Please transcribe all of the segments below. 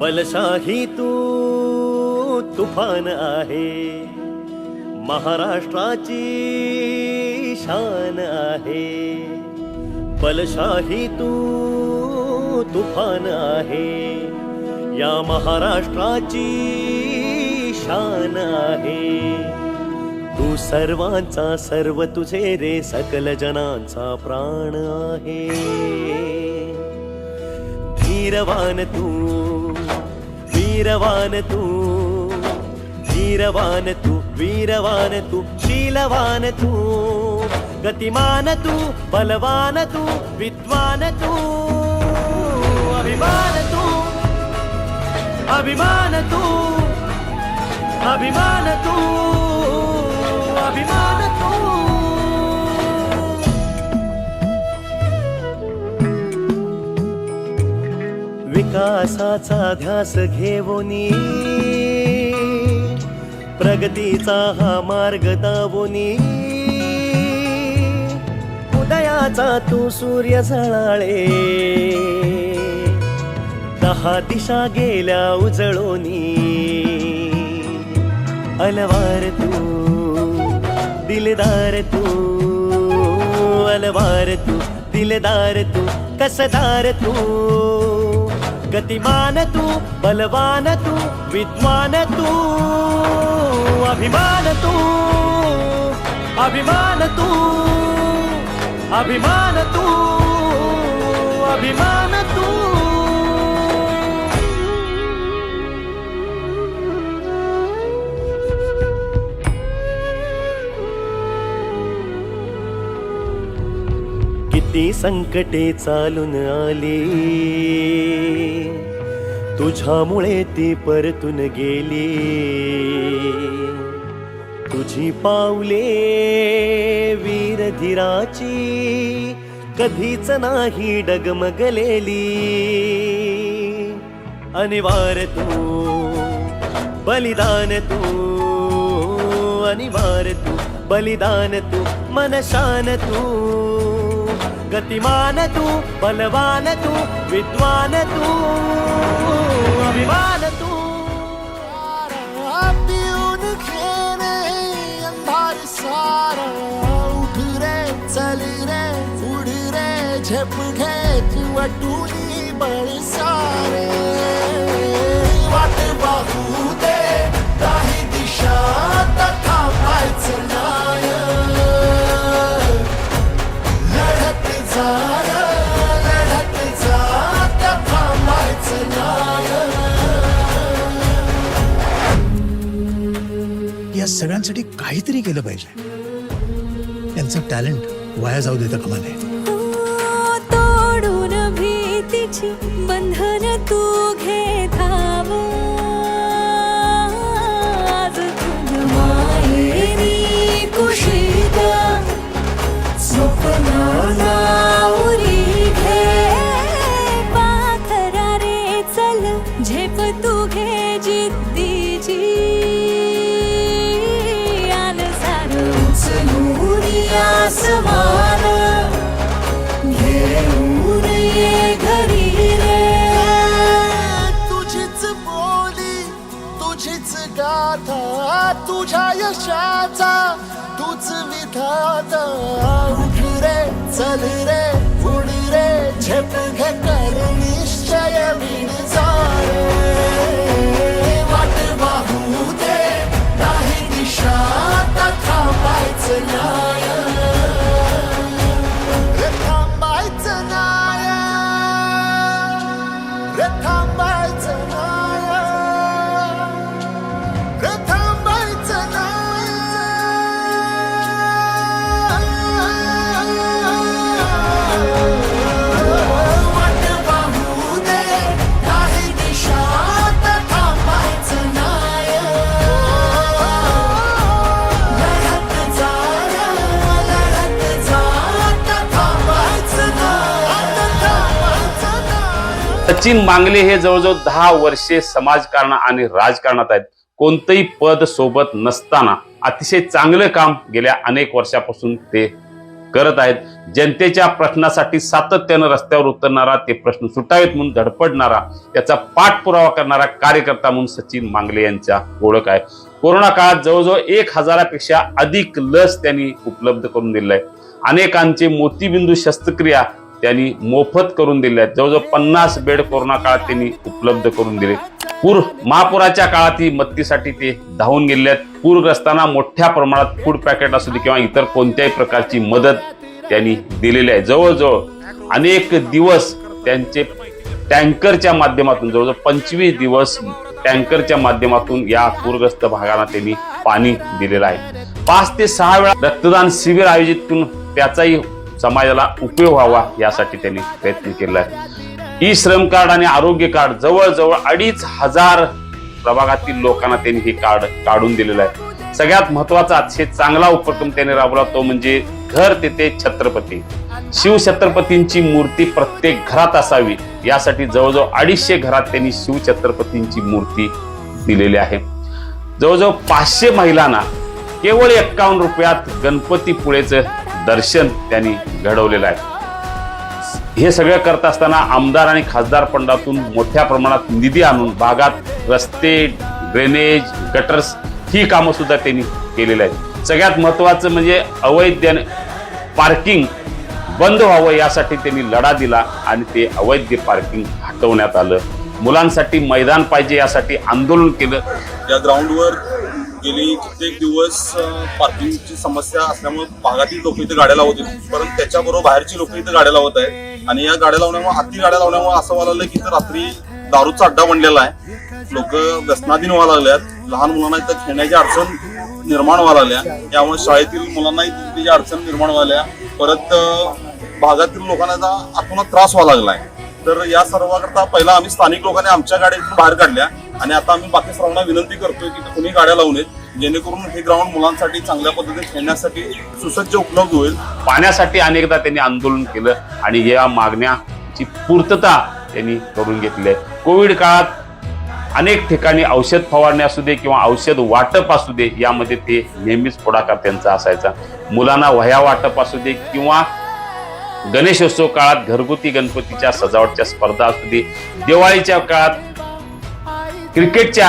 बलशाही तू तुफान आहे. महाराष्ट्राची शान आहे. बलशाही तू तुफान आहे. या महाराष्ट्राची शान आहे. तू सर्वांचा सर्व तुझे रे सकल जनांचा प्राण आहे. धीरवान तू वीरवान तू धीरवान तू वीरवान तू शीलवान तू गतिमान विकासाचा ध्यास घेवोनी प्रगतीचा हा मार्ग दावोनी. उदयाचा तू सूर्य झळाळे दहा दिशा गेल्या उजळोनी. अलवार तू दिलदार तू अलवार तू दिलदार तू कसदार तू. गतिमान तू बलवान तू विद्वान तू अभिमान तू अभिमान तू अभिमान तू अभिमान किती संकटे चालून आली. तुझ्यामुळे ती परतून गेली. तुझी पावले वीरधीराची कधीच नाही डगमगलेली. अनिवार तू बलिदान तू अनिवार तू बलिदान तू मनशान तू. गतिमान तू बलवान तू विद्वान तू अभिमान तू. पिऊन खेने अंधार सारा उठ रे चल रे उड रे झेप घे वटुनी टुनी बळ सारे. वाट पाहू दे काही दिशा तथा पायचं सगळ्यांसाठी काहीतरी केलं पाहिजे. त्यांचं टॅलेंट वाया जाऊ देता कामा नये तोडून भीतीची बंधन तू घे धाव. आज तुझ कुशीत स्वप्नाला तुझीच गाथा तुझ्या यशाचा तूच विधाता. उठ रे चल रे उड रे झेप घे कर निश्चय विण वाट पाहू दे काही दिशा तथा पायचं नाय सचिन मांगले हे जवळजवळ दहा वर्षे समाजकारण आणि राजकारणात आहेत. कोणतंही पद सोबत नसताना अतिशय चांगलं काम गेल्या अनेक वर्षापासून ते करत आहेत. जनतेच्या प्रश्नासाठी सातत्यानं रस्त्यावर उतरणारा ते प्रश्न सुटावेत म्हणून धडपडणारा त्याचा पाठपुरावा करणारा कार्यकर्ता म्हणून सचिन मांगले यांच्या ओळख आहे. कोरोना काळात जवळजवळ एक हजारापेक्षा अधिक लस त्यांनी उपलब्ध करून दिलेलं आहे. अनेकांचे मोतीबिंदू शस्त्रक्रिया त्यांनी मोफत करून दिल्या आहेत. जवळजवळ पन्नास बेड कोरोना काळात त्यांनी उपलब्ध करून दिले. पूर महापुराच्या काळातही मदतीसाठी ते धावून गेले आहेत. पूरग्रस्तांना मोठ्या प्रमाणात फूड पॅकेट असू दे किंवा इतर कोणत्याही प्रकारची मदत त्यांनी दिलेली आहे. जवळजवळ अनेक दिवस त्यांचे टँकरच्या माध्यमातून जवळजवळ पंचवीस दिवस टँकरच्या माध्यमातून या पूरग्रस्त भागाला त्यांनी पाणी दिलेलं आहे. पाच ते सहा वेळा रक्तदान शिबिर आयोजित करून त्याचाही समाजाला उपयोग व्हावा यासाठी त्यांनी प्रयत्न केला आहे. ई श्रम कार्ड आणि आरोग्य कार्ड जवळजवळ अडीच हजार प्रभागातील लोकांना त्यांनी हे कार्ड काढून दिलेलं आहे. सगळ्यात महत्त्वाचा अतिशय चांगला उपक्रम त्यांनी राबवला तो म्हणजे घर तेथे छत्रपती. शिवछत्रपतींची मूर्ती प्रत्येक घरात असावी यासाठी जवळजवळ अडीचशे घरात त्यांनी शिवछत्रपतींची मूर्ती दिलेली आहे. जवळजवळ पाचशे महिलांना केवळ एक्कावन्न रुपयात गणपतीपुळेचं दर्शन त्यांनी घडवलेलं आहे. हे सगळं करत असताना आमदार आणि खासदार फंडातून मोठ्या प्रमाणात निधी आणून भागात रस्ते ड्रेनेज गटर्स ही कामं सुद्धा त्यांनी केलेली आहेत. सगळ्यात महत्वाचं म्हणजे अवैध पार्किंग बंद व्हावं यासाठी त्यांनी लढा दिला आणि ते अवैध पार्किंग हटवण्यात आलं. मुलांसाठी मैदान पाहिजे यासाठी आंदोलन केलं. या ग्राउंडवर गेली कित्येक दिवस पार्किंगची समस्या असल्यामुळे भागातील लोक इथे गाड्या लावत होती. परंतु त्याच्याबरोबर बाहेरची लोक इथे गाड्या लावत आहेत. आणि या गाड्या लावण्यामुळे अति गाड्या लावण्यामुळे असं व्हायला लागलं की इथं रात्री दारूचा अड्डा बनलेला आहे. लोक व्यसनाधीन व्हायला लागल्यात. लहान मुलांना इथं खेळण्याची अडचण निर्माण व्हायला लागल्या. त्यामुळे शाळेतील मुलांनाही तिची अडचण निर्माण व्हायला परत भागातील लोकांना आतून त्रास व्हायला लागला आहे तर या सर्वाकरता पहिला आम्ही स्थानिक लोकांनी आमच्या गाड्या इथून बाहेर काढल्या. आणि आता आम्ही बाकी सर्वांना विनंती करतोय की कुणी गाड्या लावू नयेत. जेणेकरून हे ग्राउंड मुलांसाठी चांगल्या पद्धतीने खेळण्यासाठी सुसज्ज उपलब्ध होईल. पाण्यासाठी अनेकदा त्यांनी आंदोलन केलं आणि या मागण्याची पूर्तता त्यांनी करून घेतली. आहे कोविड काळात अनेक ठिकाणी औषध फवारणी असू दे किंवा औषध वाटप असू दे यामध्ये ते नेहमीच पुढाकार त्यांचा असायचा. मुलांना वह्या वाटप असू दे किंवा गणेशोत्सव काळात घरगुती गणपतीच्या सजावटच्या स्पर्धा असू दे दिवाळीच्या काळात क्रिकेटच्या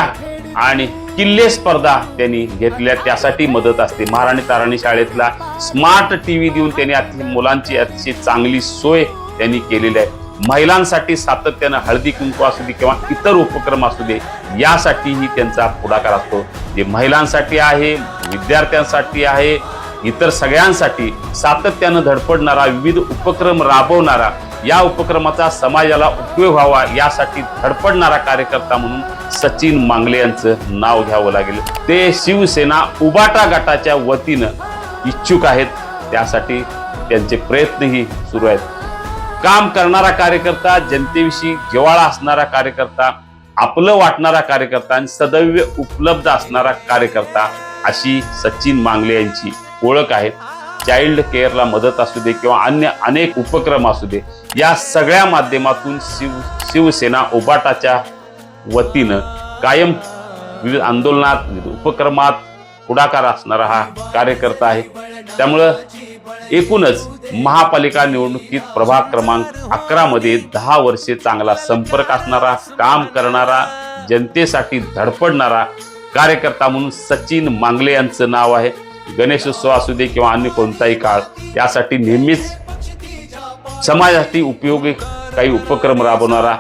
आणि किल्ले स्पर्धा त्यांनी घेतल्या त्यासाठी मदत असते. महाराणी ताराणी शाळेतला स्मार्ट टी व्ही देऊन त्यांनी अति मुलांची अतिशय चांगली सोय त्यांनी केलेली आहे. महिलांसाठी सातत्यानं हळदी कुंकू असू दे किंवा इतर उपक्रम असू दे यासाठीही त्यांचा पुढाकार असतो. जे महिलांसाठी आहे विद्यार्थ्यांसाठी आहे इतर सगळ्यांसाठी सातत्यानं धडपडणारा विविध उपक्रम राबवणारा या उपक्रमाचा समाजाला उपयोग व्हावा यासाठी धडपडणारा कार्यकर्ता म्हणून सचिन मांगले यांचं नाव घ्यावं लागेल. ते शिवसेना उबाटा गटाच्या वतीनं इच्छुक आहेत. त्यासाठी त्यांचे प्रयत्नही सुरू आहेत. काम करणारा कार्यकर्ता जनतेविषयी जिवाळा असणारा कार्यकर्ता आपलं वाटणारा कार्यकर्ता आणि सदैव उपलब्ध असणारा कार्यकर्ता अशी सचिन मांगले यांची ओळख आहे चाइल्ड केअरला मदत असू दे किंवा अन्य अनेक उपक्रम असू दे या सगळ्या माध्यमातून शिव शिवसेना ओबाटाच्या वतीनं कायम विविध आंदोलनात विविध उपक्रमात पुढाकार असणारा हा कार्यकर्ता आहे. त्यामुळं एकूणच महापालिका निवडणुकीत प्रभाग क्रमांक अकरा मध्ये दहा वर्षे चांगला संपर्क असणारा काम करणारा जनतेसाठी धडपडणारा कार्यकर्ता म्हणून सचिन मांगले यांचं नाव आहे. गणेशोत्सव असू दे किंवा अन्य कोणताही काळ यासाठी नेहमीच समाजासाठी उपयोगी काही उपक्रम राबवणारा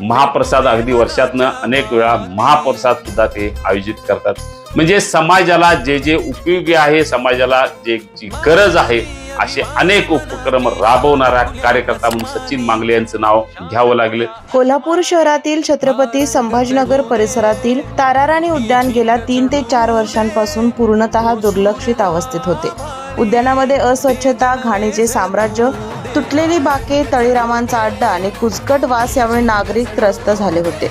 महाप्रसाद अगदी वर्षातनं अनेक वेळा महाप्रसाद सुद्धा ते आयोजित करतात. म्हणजे समाजाला जे जे उपयोगी आहे समाजाला जे जी गरज आहे असे अनेक उपक्रम राबवणारा कार्यकर्ता म्हणून सचिन मांगले यांचं नाव घ्यावं लागलं. कोल्हापूर शहरातील छत्रपती संभाजीनगर परिसरातील ताराराणी उद्यान गेल्या तीन ते चार वर्षांपासून पूर्णतः दुर्लक्षित अवस्थेत होते. उद्यानामध्ये अस्वच्छता घाणीचे साम्राज्य तुटलेली बाके तळीरामांचा अड्डा आणि कुचकट वास यामुळे नागरिक त्रस्त झाले होते.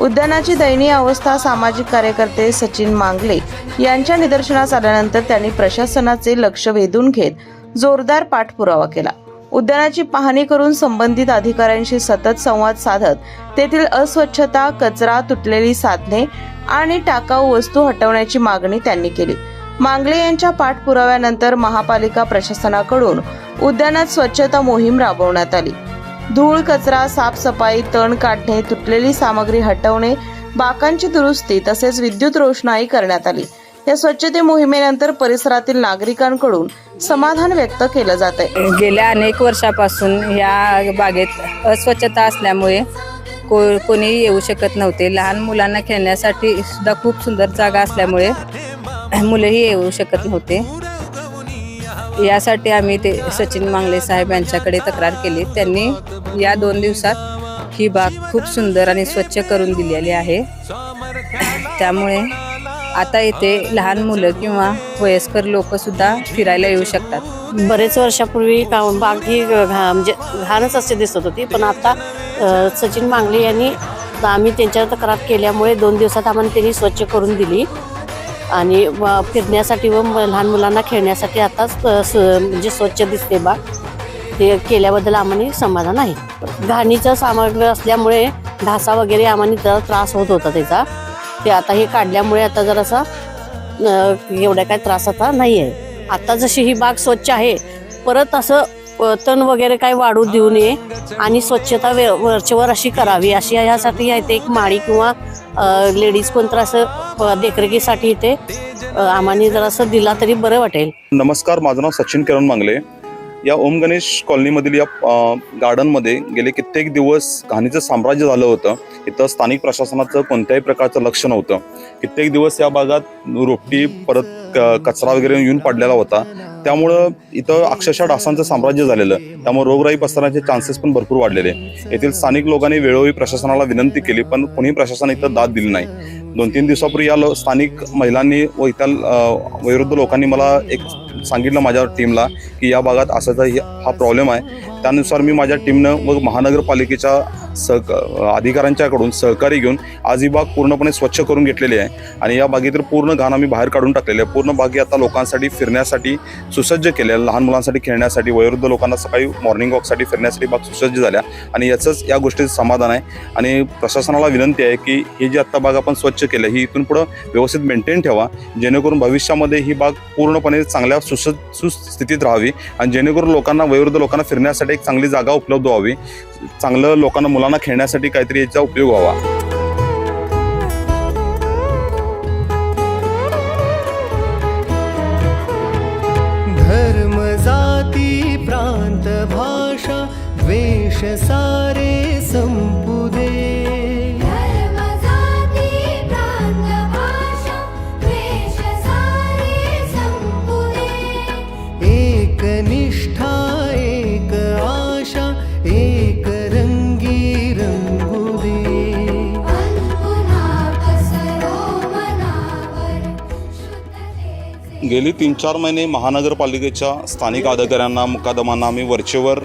उद्यानाची दयनीय अवस्था सामाजिक कार्यकर्ते सचिन मांगले यांच्या निदर्शनास आल्यानंतर त्यांनी प्रशासनाचे लक्ष वेधून घेत जोरदार पाठपुरावा केला. उद्यानाची पाहणी करून संबंधित अधिकाऱ्यांशी सतत संवाद साधत तेथील अस्वच्छता कचरा तुटलेली साधने आणि टाकाऊ वस्तू हटवण्याची मागणी त्यांनी केली. मांगले यांच्या पाठपुराव्यानंतर महापालिका प्रशासनाकडून उद्यानात स्वच्छता मोहीम राबवण्यात आली. धूळ कचरा साफसफाई तण काढणे तुटलेली सामग्री हटवणे बाकांची दुरुस्ती तसेच विद्युत रोषणाई करण्यात आली. या स्वच्छते मोहिमेनंतर परिसरातील नागरिकांकडून समाधान व्यक्त केलं जात आहे गेल्या अनेक वर्षापासून या बागेत अस्वच्छता असल्यामुळे को कोणी येऊ शकत नव्हते. लहान मुलांना खेळण्यासाठी सुद्धा खूप सुंदर जागा असल्यामुळे मुलंही येऊ शकत नव्हते. यासाठी आम्ही ते सचिन मांगले साहेब यांच्याकडे तक्रार केली. त्यांनी या दोन दिवसात ही बाग खूप सुंदर आणि स्वच्छ करून दिलेली आहे. त्यामुळे आता येथे लहान मुलं किंवा वयस्कर लोक सुद्धा फिरायला येऊ शकतात. बरेच वर्षापूर्वी का बाग ही घा म्हणजे घाणच असे दिसत होती पण आता सचिन मांगले यांनी आम्ही त्यांच्या तक्रार केल्यामुळे दोन दिवसात आम्हाला त्यांनी स्वच्छ करून दिली. आणि फिरण्यासाठी व लहान मुलांना खेळण्यासाठी आता म्हणजे स्वच्छ दिसते बाग. ते केल्याबद्दल आम्हाला समाधान आहे. घाणीचं सामग्री असल्यामुळे ढासा वगैरे आम्हाला त्रास होत होता त्याचा. ते आता हे काढल्यामुळे आता जरासा एवढ्या एवढा काय त्रास आता नाही आहे आता जशी ही बाग स्वच्छ आहे परत असं तण वगैरे काय वाढू देऊ नये आणि स्वच्छता वे वरचेवर अशी करावी. अशी यासाठी इथे एक माळी किंवा लेडीज कोणतं असं देखरेखीसाठी इथे अ, आम्हाला जरासं दिला तरी बरं वाटेल. नमस्कार माझं नाव सचिन किरण मांगले. या ओम गणेश कॉलनीमधील या गार्डनमध्ये गेले कित्येक दिवस घाणीचं साम्राज्य झालं होतं. इथं स्थानिक प्रशासनाचं कोणत्याही प्रकारचं लक्ष नव्हतं. कित्येक दिवस या भागात रोपटी परत कचरा वगैरे येऊन पडलेला होता. त्यामुळं इथं अक्षरशः डासांचं साम्राज्य झालेलं. त्यामुळे रोगराई पसरण्याचे चान्सेस पण भरपूर वाढलेले. येथील स्थानिक लोकांनी वेळोवेळी प्रशासनाला विनंती केली पण कोणी प्रशासन इथं दाद दिली नाही. दोन तीन दिवसापूर्वी या स्थानिक महिलांनी व इतर वयोवृद्ध लोकांनी मला एक सांगितलं माझ्या टीमला की या भागात असाचा हा प्रॉब्लेम आहे. त्यानुसार मी माझ्या टीमनं व महानगरपालिकेच्या सहक अधिकाऱ्यांच्याकडून सहकारी घेऊन आज ही बाग पूर्णपणे स्वच्छ करून घेतलेली आहे. आणि या बागेतील पूर्ण घाण आम्ही बाहेर काढून टाकलेली आहे. पूर्ण बागी आता लोकांसाठी फिरण्यासाठी सुसज्ज केल्या लहान मुलांसाठी खेळण्यासाठी वयोवृद्ध लोकांना सकाळी मॉर्निंग वॉकसाठी फिरण्यासाठी बाग सुसज्ज झाल्या आणि याचंच या गोष्टीचं समाधान आहे. आणि प्रशासनाला विनंती आहे की ही जी आत्ता बाग आपण स्वच्छ केली ही इथून पुढं व्यवस्थित मेंटेन ठेवा. जेणेकरून भविष्यामध्ये ही बाग पूर्णपणे चांगल्या सुस सुस्थितीत राहावी. आणि जेणेकरून लोकांना वयोवृद्ध लोकांना फिरण्यासाठी एक चांगली जागा उपलब्ध व्हावी. चांगलं लोकांना मुलांना खेळण्यासाठी काहीतरी याचा उपयोग व्हावा. धर्म जाती प्रांत भाषा वेश सारे गेली तीन चार महिने महानगरपालिकेच्या स्थानिक अधिकाऱ्यांना मुकादमांना आम्ही वरचेवर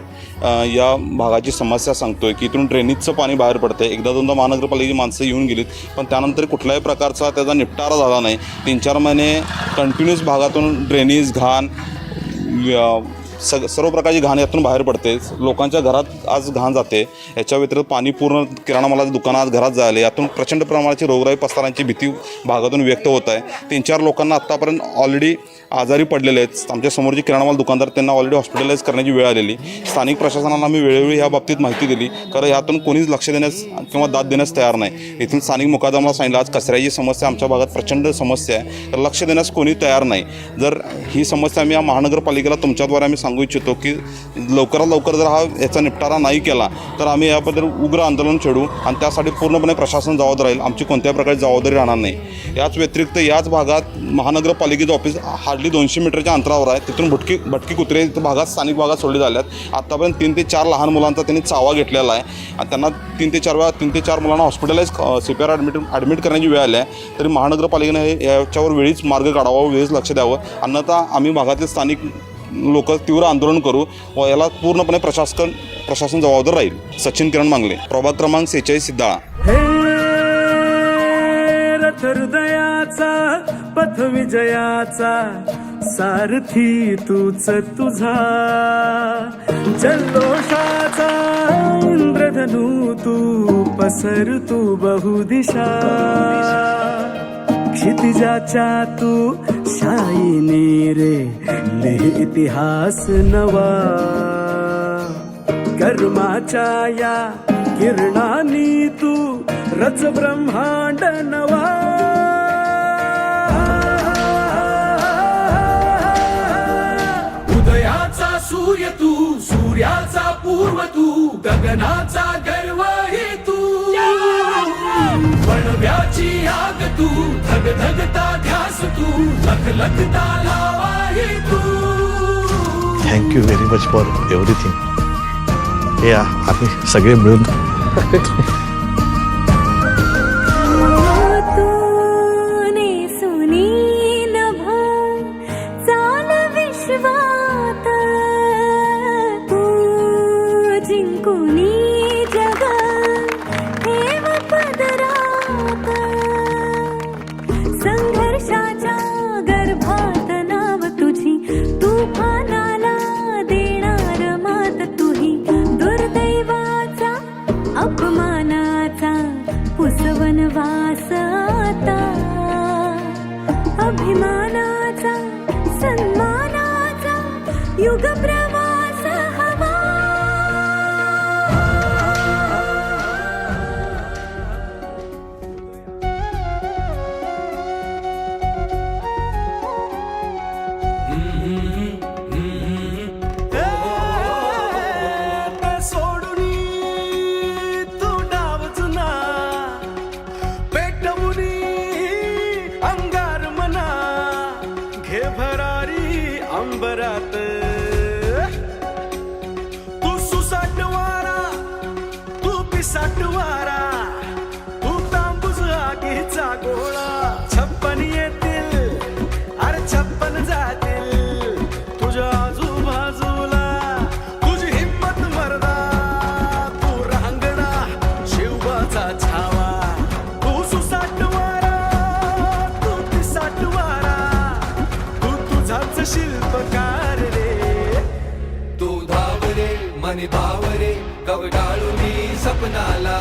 या भागाची समस्या सांगतो आहे की इथून ड्रेनेजचं पाणी बाहेर पडतं आहे एकदा दोनदा महानगरपालिकेची माणसं येऊन गेलीत पण त्यानंतर कुठल्याही प्रकारचा त्याचा निपटारा झाला नाही. तीन चार महिने कंटिन्युअस भागातून ड्रेनेज घाण सग सर्व प्रकारची घाण यातून बाहेर पडते. लोकांच्या घरात आज घाण जाते. याच्या व्यतिरिक्त पाणी पूर्ण किराणा मालाचं दुकानं आज घरात जायला यातून प्रचंड प्रमाणाची रोगराई पसरण्याची भीती भागातून व्यक्त होत आहे. तीन चार लोकांना आत्तापर्यंत ऑलरेडी आजारी पडलेले आहेत. आमच्या समोरचे किराणा माल दुकानदार त्यांना ऑलरेडी हॉस्पिटलाइज करण्याची वेळ आलेली. स्थानिक प्रशासनाला आम्ही वेळोवेळी या बाबतीत माहिती दिली. कारण यातून कोणीच लक्ष देण्यास किंवा दाद देण्यास तयार नाही. येथील स्थानिक मुकादमाला सांगितलं आज कचऱ्याची समस्या आमच्या भागात प्रचंड समस्या आहे. तर लक्ष देण्यास कोणी तयार नाही. जर ही समस्या आम्ही या महानगरपालिकेला तुमच्याद्वारे आम्ही सांगू इच्छितो की लवकरात लवकर जर हा याचा निपटारा नाही केला तर आम्ही याबद्दल उग्र आंदोलन छेडू आणि त्यासाठी पूर्णपणे प्रशासन जबाबदार राहील. आमची कोणत्याही प्रकारची जबाबदारी राहणार नाही. याच व्यतिरिक्त याच भागात महानगरपालिकेचं ऑफिस हार्डली दोनशे मीटरच्या अंतरावर आहे. तिथून भटकी भटकी कुत्रे भागात स्थानिक भागात सोडले झाले आहेत आत्तापर्यंत तीन ते चार लहान मुलांचा त्यांनी चावा घेतलेला आहे. आणि त्यांना तीन ते चार वेळा तीन ते चार मुलांना hospitalise C P R admit admit करण्याची वेळ आली आहे. तरी महानगरपालिकेनं हे याच्यावर वेळीच मार्ग काढावा वेळीच लक्ष द्यावं. अन्यथा आम्ही भागातील स्थानिक लोक तीव्र आंदोलन करू व याला पूर्णपणे प्रशासन प्रशासन जबाबदार राहील. सचिन किरण मांगले. प्रभाग क्रमांक सेहेचाळीस सिद्धाळा. हृदयाचा पथ विजयाचा सारथी तूच तुझा. जल्लोषाचा इंद्रधनू तू पसर तू बहुदिशा. क्षितिजाच्या तू शाईने रे लिह इतिहास नवा. कर्माच्या या किरणानी तू रच ब्रह्मांड नवा. उदयाचा सूर्य तू सूर्याचा पूर्व तू गगनाचा गर्व हे तू. बनव्याची आग तू धग धगता ध्यास तू लख लखता लावा हे तू. Thank you very much for everything या आम्ही सगळे मिळून 哈 哈 शिल्पकार रे तू धावरे मनी भावरे कवटाळूनी सपनाला.